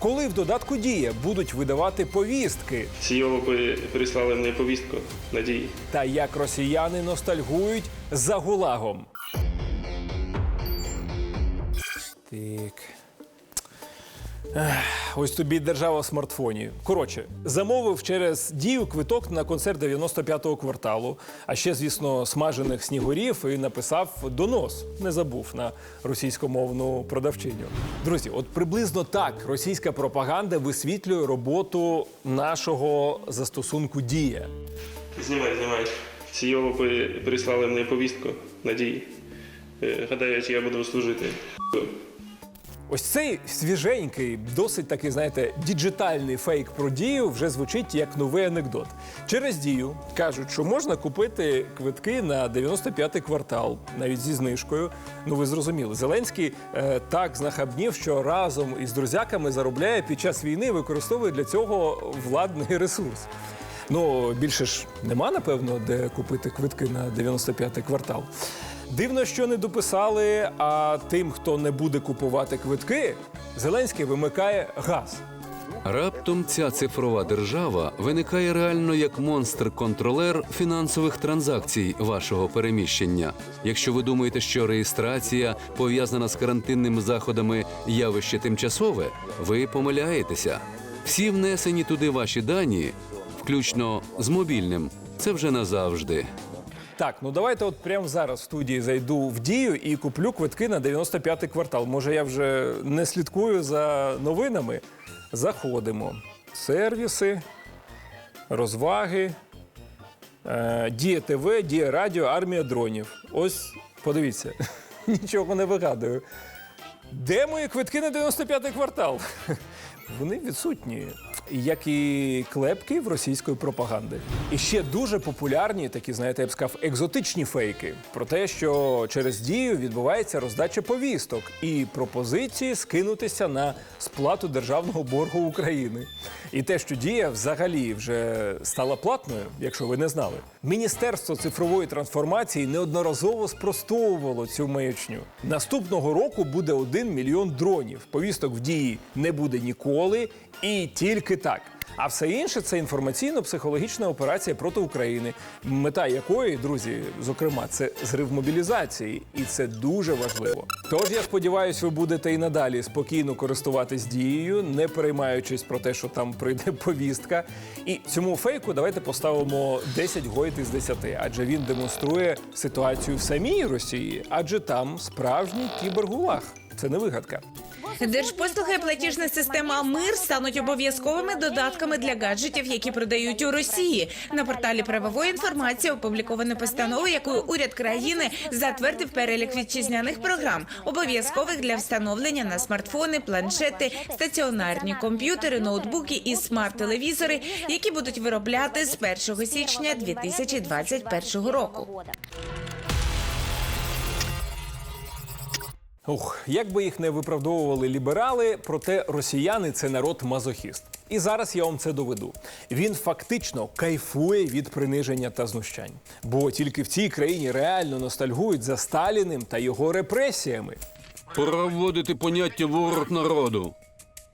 Коли в додатку дія будуть видавати повістки, Сійово прислали мені повістку надії. та як росіяни ностальгують за гулагом. Так. Ось тобі держава в смартфоні. Коротше, замовив через дію квиток на концерт 95-го кварталу, а ще, звісно, смажених снігурів і написав донос. Не забув на російськомовну продавчиню. Друзі, от приблизно так російська пропаганда висвітлює роботу нашого застосунку Дія. Знімай, знімай. Сійово переслали мені повістку надії. Е, Гадають, я буду служити. Ось цей свіженький, досить такий, знаєте, діджитальний фейк про дію вже звучить як новий анекдот. Через дію кажуть, що можна купити квитки на 95-й квартал, навіть зі знижкою. Ну ви зрозуміли, Зеленський е, так знахабнів, що разом із друзяками заробляє під час війни, використовує для цього владний ресурс. Ну, більше ж нема, напевно, де купити квитки на 95-й квартал. Дивно, що не дописали, а тим, хто не буде купувати квитки, Зеленський вимикає газ. Раптом ця цифрова держава виникає реально як монстр-контролер фінансових транзакцій вашого переміщення. Якщо ви думаєте, що реєстрація пов'язана з карантинними заходами явище тимчасове, ви помиляєтеся. Всі внесені туди ваші дані, включно з мобільним, це вже назавжди. Так, ну давайте от прямо зараз в студії зайду в дію і куплю квитки на 95-й квартал. Може, я вже не слідкую за новинами. Заходимо. Сервіси, розваги, е, Дія ТВ, Дія Радіо, армія дронів. Ось подивіться, нічого не вигадую. Де мої квитки на 95-й квартал? Вони відсутні, як і клепки в російської пропаганди. І ще дуже популярні такі, знаєте, я б сказав, екзотичні фейки про те, що через дію відбувається роздача повісток і пропозиції скинутися на сплату державного боргу України. І те, що дія взагалі вже стала платною, якщо ви не знали. Міністерство цифрової трансформації неодноразово спростовувало цю маячню. Наступного року буде один мільйон дронів. Повісток в дії не буде ніколи і тільки так. А все інше це інформаційно-психологічна операція проти України, мета якої, друзі, зокрема, це зрив мобілізації, і це дуже важливо. Тож я сподіваюся, ви будете і надалі спокійно користуватись дією, не переймаючись про те, що там прийде повістка. І цьому фейку давайте поставимо 10 гойт із 10, адже він демонструє ситуацію в самій Росії, адже там справжній кібергулаг. Це не вигадка. Держпослуги і платіжна система Мир стануть обов'язковими додатками для гаджетів, які продають у Росії. На порталі правової інформації опублікована постанова, якою уряд країни затвердив перелік вітчизняних програм, обов'язкових для встановлення на смартфони, планшети, стаціонарні комп'ютери, ноутбуки і смарт-телевізори, які будуть виробляти з 1 січня 2021 року. Ух, як би їх не виправдовували ліберали, проте росіяни це народ мазохіст. І зараз я вам це доведу. Він фактично кайфує від приниження та знущань. Бо тільки в цій країні реально ностальгують за Сталіним та його репресіями. Пора вводити поняття ворог народу.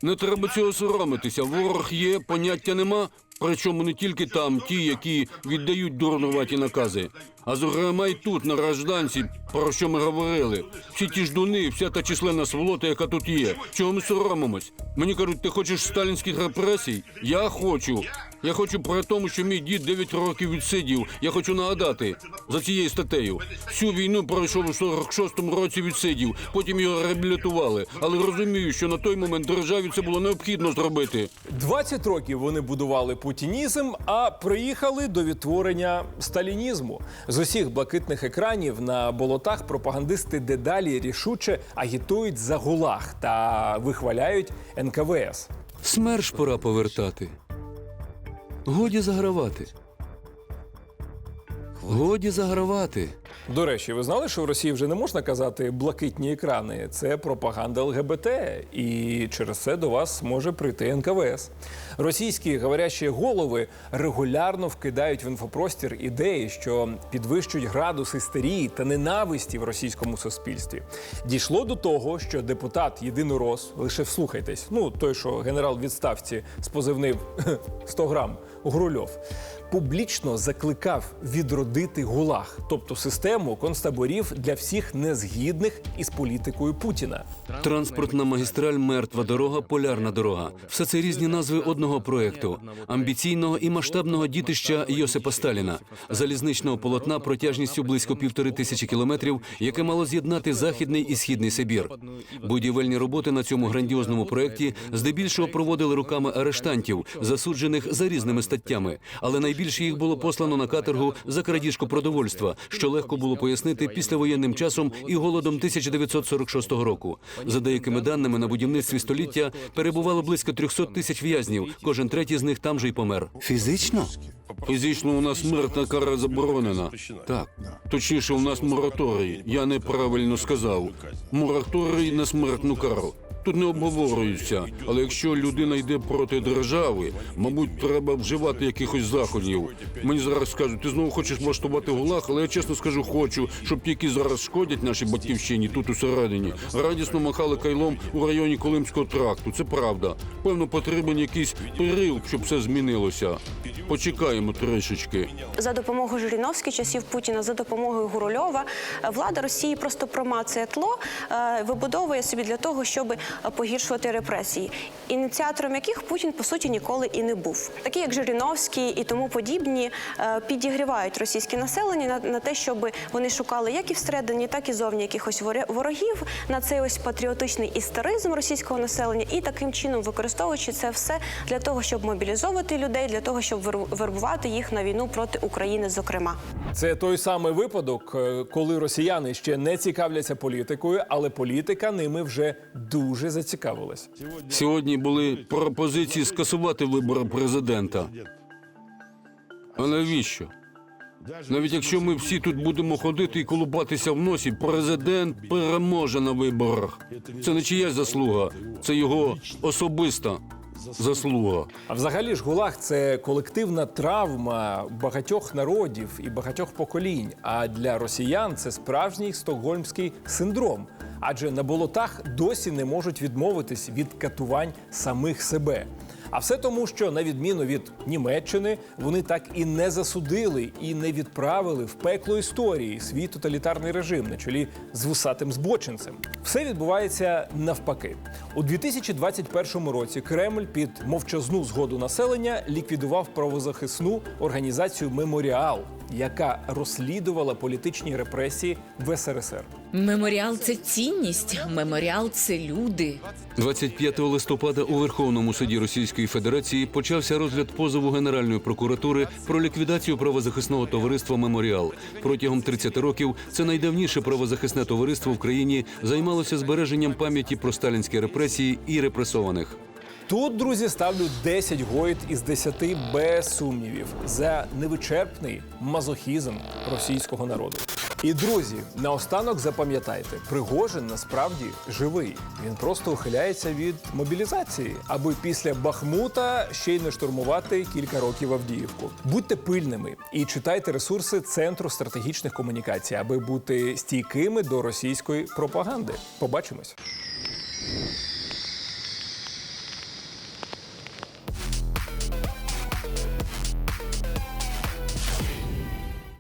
Не треба цього соромитися. Ворог є, поняття нема. Причому не тільки там ті, які віддають дурнуваті накази, а зокрема й тут, на гражданці про що ми говорили. Всі ті ждуни, вся та численна сволота, яка тут є. Чого ми соромимось? Мені кажуть, ти хочеш сталінських репресій? Я хочу. Я хочу про тому, що мій дід 9 років відсидів. Я хочу нагадати за цією статтею. Всю війну пройшов у 46-му році відсидів, потім його реабілітували. Але розумію, що на той момент державі це було необхідно зробити. 20 років вони будували путінізм, а приїхали до відтворення сталінізму. З усіх блакитних екранів на болотах пропагандисти дедалі рішуче агітують за гулаг та вихваляють НКВС. Смерш пора повертати. Годі загравати. Годі загравати. До речі, ви знали, що в Росії вже не можна казати блакитні екрани? Це пропаганда ЛГБТ, і через це до вас може прийти НКВС. Російські говорящі голови регулярно вкидають в інфопростір ідеї, що підвищують градус істерії та ненависті в російському суспільстві. Дійшло до того, що депутат Єдинорос, лише вслухайтесь, ну той, що генерал відставці з позивним 100 грам Грульов, публічно закликав відродити ГУЛАГ, тобто систему концтаборів для всіх незгідних із політикою Путіна. Транспортна магістраль, мертва дорога, полярна дорога. Все це різні назви одного проекту амбіційного і масштабного дітища Йосипа Сталіна, залізничного полотна протяжністю близько півтори тисячі кілометрів, яке мало з'єднати західний і східний Сибір. Будівельні роботи на цьому грандіозному проекті здебільшого проводили руками арештантів, засуджених за різними статтями. Але найбільше їх було послано на каторгу за крадіжку продовольства, що легко було пояснити післявоєнним часом і голодом 1946 року. За деякими даними на будівництві століття перебувало близько 300 тисяч в'язнів. Кожен третій з них там же й помер. Фізично? Фізично у нас смертна кара заборонена. Так, точніше, у нас мораторій. Я неправильно сказав. Мораторій на смертну кару. Тут не обговорюється, але якщо людина йде проти держави, мабуть, треба вживати якихось заходів. Мені зараз скажуть, ти знову хочеш влаштувати гулаг, але я чесно скажу, хочу, щоб ті, які зараз шкодять нашій батьківщині тут усередині, радісно махали кайлом у районі Колимського тракту. Це правда. Певно, потрібен якийсь період, щоб все змінилося. Почекаємо трішечки. За допомогою Жириновських часів Путіна, за допомогою Гурульова, е, влада Росії просто промацує тло, е, вибудовує собі для того, щоб погіршувати репресії, ініціатором яких Путін по суті ніколи і не був. Такі як Жириновський і тому подібні е, підігрівають російське населення на, на те, щоб вони шукали як і всередині, так і зовні якихось ворогів на цей ось патріотичний історизм російського населення, і таким чином використовуючи це все для того, щоб мобілізовувати людей, для того, щоб вер- вербувати їх на війну проти України, зокрема. Це той самий випадок, е, коли росіяни ще не цікавляться політикою, але політика ними вже дуже зацікавилась. Сьогодні були пропозиції скасувати вибори президента. А навіщо? Навіть якщо ми всі тут будемо ходити і колупатися в носі, президент переможе на виборах. Це не чиясь заслуга, це його особиста заслуга. А взагалі ж ГУЛАГ це колективна травма багатьох народів і багатьох поколінь. А для росіян це справжній стокгольмський синдром. Адже на болотах досі не можуть відмовитись від катувань самих себе. А все тому, що на відміну від Німеччини, вони так і не засудили і не відправили в пекло історії свій тоталітарний режим на чолі з вусатим збочинцем. Все відбувається навпаки. У 2021 році Кремль під мовчазну згоду населення ліквідував правозахисну організацію Меморіал, яка розслідувала політичні репресії в СРСР. Меморіал це цінність, меморіал це люди. 25 листопада у Верховному суді Російської Федерації почався розгляд позову Генеральної прокуратури про ліквідацію правозахисного товариства Меморіал. Протягом 30 років це найдавніше правозахисне товариство в країні займалося збереженням пам'яті про сталінські репресії і репресованих. Тут, друзі, ставлю 10 гоїд із 10 без сумнівів за невичерпний мазохізм російського народу. І друзі, наостанок запам'ятайте, Пригожин насправді живий. Він просто ухиляється від мобілізації, аби після Бахмута ще й не штурмувати кілька років Авдіївку. Будьте пильними і читайте ресурси Центру стратегічних комунікацій, аби бути стійкими до російської пропаганди. Побачимось.